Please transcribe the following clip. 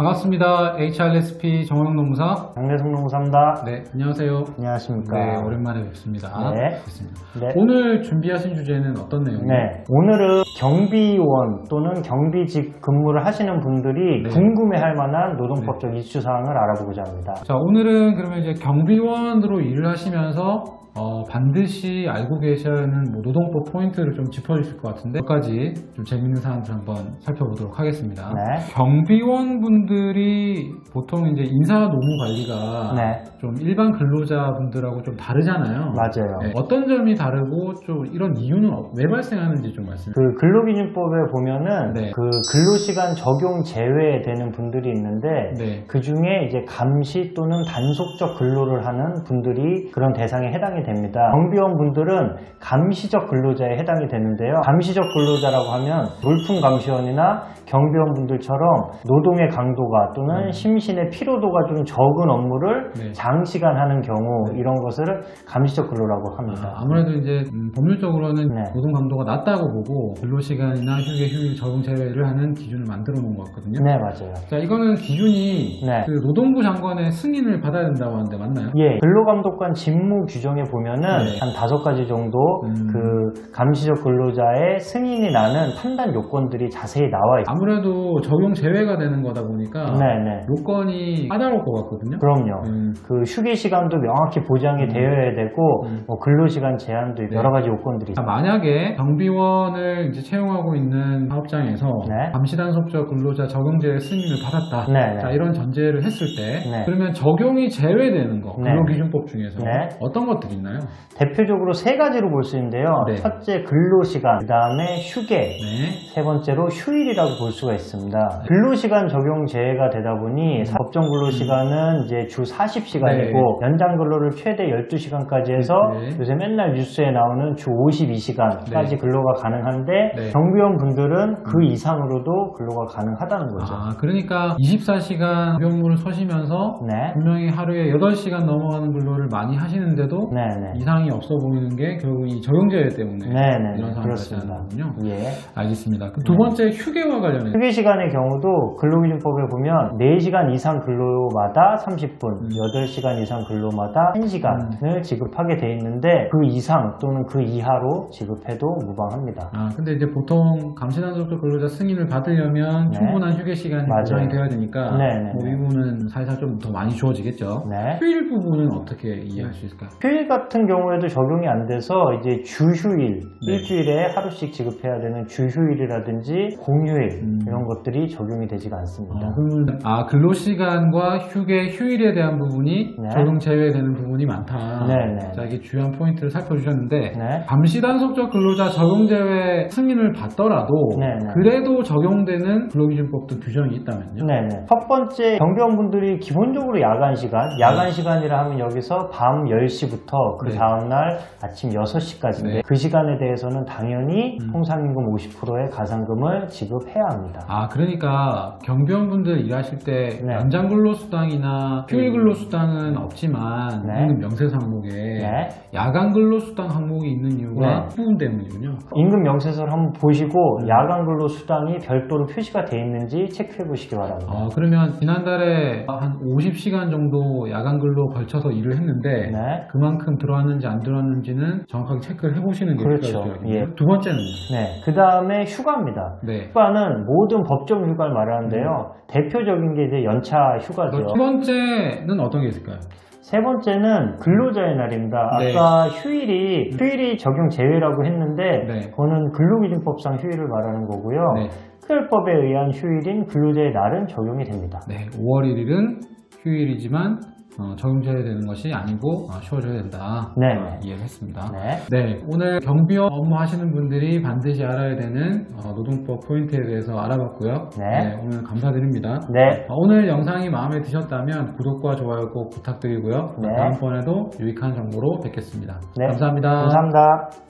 반갑습니다. HRSP 정호영 노무사. 장례성 농사입니다. 네, 안녕하세요. 안녕하십니까. 네, 오랜만에 뵙습니다. 네. 뵙습니다. 네. 오늘 준비하신 주제는 어떤 내용이에요? 네. 오늘은 경비원 또는 경비직 근무를 하시는 분들이 네. 궁금해할 만한 노동법적 이슈 사항을 알아보고자 합니다. 자, 오늘은 그러면 이제 경비원으로 일을 하시면서 어, 반드시 알고 계셔야 하는 뭐 노동법 포인트를 좀 짚어주실 것 같은데 몇 가지 좀 재밌는 사항들 한번 살펴보도록 하겠습니다. 네. 경비원 분들이 보통 이제 인사 노무 관리가 네. 좀 일반 근로자 분들하고 좀 다르잖아요. 맞아요. 네, 어떤 점이 다르고 좀 이런 이유는 어- 왜 발생하는지 좀 말씀. 그 근로기준법에 보면은 네. 그 근로시간 적용 제외되는 분들이 있는데 네. 그 중에 이제 감시 또는 단속적 근로를 하는 분들이 그런 대상에 해당이 됩니다. 경비원 분들은 감시적 근로자에 해당이 되는데요. 감시적 근로자라고 하면 물품 감시원이나 경비원 분들처럼 노동의 강도가 또는 음. 심신의 피로도가 좀 적은 업무를 네. 장시간 하는 경우 네. 이런 것을 감시적 근로라고 합니다. 아, 무래도 이제 음, 법률적으로는 네. 노동 강도가 낮다고 보고 근로 시간이나 휴게 휴일 적용 제외를 하는 기준을 만들어 놓은 것 같거든요. 네, 맞아요. 자, 이거는 기준이 네. 그 노동부 장관의 승인을 받아야 된다고 하는데 맞나요? 예, 근로감독관 직무 규정에 보면은 네. 한 다섯 가지 정도 음. 그 감시적 근로자의 승인이 나는 판단 요건들이 자세히 나와 있습니다. 아무래도 적용 제외가 되는 거다 보니까 네네. 요건이 까다로울 것 같거든요. 그럼요. 음, 그 휴게 시간도 명확히 보장이 음. 되어야 되고 음. 뭐 근로 시간 제한도 네. 여러 가지 요건들이 자, 있습니다. 만약에 경비원을 이제 채용하고 있는 사업장에서 네. 감시단속적 근로자 적용제 승인을 받았다. 네, 네. 자, 이런 전제를 했을 때 네. 그러면 적용이 제외되는 거 네. 근로기준법 중에서 네. 어떤 것들이 있나요? 대표적으로 세 가지로 볼 수 있는데요. 네. 첫째 근로시간, 그 다음에 휴게, 네. 세 번째로 휴일이라고 볼 수가 있습니다. 근로시간 적용 제외가 되다 보니 법정 근로시간은 이제 주 40시간이고 연장 근로를 최대 12시간까지 해서 네. 요새 맨날 뉴스에 나오는 주 52시간까지 네. 근로가 가능한데 네. 경비원 분들은 그 이상으로도 근로가 가능하다는 거죠. 아, 그러니까 24시간 병무를 서시면서 네. 분명히 하루에 8시간 넘어가는 근로를 많이 하시는데도 네 네. 이상이 없어 보이는 게 결국 이 적용제외 때문에 네네. 이런 상황이. 발생하는군요. 예. 알겠습니다. 그두 네. 번째 휴게와 관련해서 휴게 시간의 경우도 근로기준법에 보면 4시간 이상 근로마다 30분, 음. 8시간 이상 근로마다 1시간을 지급하게 돼 있는데 그 이상 또는 그 이하로 지급해도 무방합니다. 아, 근데 이제 보통 감시단속적 근로자 승인을 받으려면 네. 충분한 휴게 시간이 맞아요. 보장이 돼야 되니까 네, 네, 뭐 네. 이 부분은 살살 좀더 많이 주어지겠죠. 네. 휴일 부분은 어떻게 이해할 수 있을까요? 휴일 같은 경우에도 적용이 안 돼서 이제 주휴일, 네. 일주일에 하루씩 지급해야 되는 주휴일이라든지 공휴일 음. 이런 것들이 적용이 되지가 않습니다. 아, 그러면 아 근로시간과 휴게 휴일에 대한 부분이 네. 적용 제외되는 부분이 많다. 네, 네. 자 이게 주요한 포인트를 살펴주셨는데 네. 감시단속적 근로자 적용 제외 승인을 받더라도 네, 네. 그래도 적용되는 근로기준법도 규정이 있다면요. 네네. 첫 번째 경비원분들이 기본적으로 야간 시간, 야간 네. 시간이라 하면 여기서 밤 10시부터 그 네. 다음날 아침 6시까지인데 네. 그 시간에 대해서는 당연히 음. 통상임금 50%의 가산금을 지급해야 합니다. 아 그러니까 경비원분들 일하실 때 네. 연장 근로수당이나 휴일 근로수당은 없지만 네. 임금 명세서 항목에 네. 야간 근로수당 항목이 있는 이유가 네. 그 부분 때문이군요. 임금 명세서를 한번 보시고 음. 야간 근로 수당이 별도로 표시가 돼 있는지 체크해 보시기 바랍니다. 아, 그러면 지난달에 한 50시간 정도 야간 근로 걸쳐서 일을 했는데 네. 그만큼 들어왔는지 안 들어왔는지는 정확하게 체크를 해보시는 게 그렇죠. 필요하죠. 예. 두 번째는 네. 그 다음에 휴가입니다. 네. 휴가는 모든 법정 휴가를 말하는데요. 대표적인 게 이제 연차 휴가죠. 두 번째는 어떤 게 있을까요? 세 번째는 근로자의 날입니다. 네. 아까 휴일이 휴일이 적용 제외라고 했는데 네. 그거는 근로기준법상 휴일을 말하는 거고요. 네. 특별법에 의한 휴일인 근로자의 날은 적용이 됩니다. 네. 5월 1일은 휴일이지만 어, 적용제되는 것이 아니고 어, 쉬어줘야 된다. 네. 어, 이해를 했습니다. 네. 네, 오늘 경비원 업무 하시는 분들이 반드시 알아야 되는 어, 노동법 포인트에 대해서 알아봤고요. 네. 오늘 감사드립니다. 네. 어, 오늘 영상이 마음에 드셨다면 구독과 좋아요 꼭 부탁드리고요. 네. 다음번에도 유익한 정보로 뵙겠습니다. 네. 감사합니다. 감사합니다.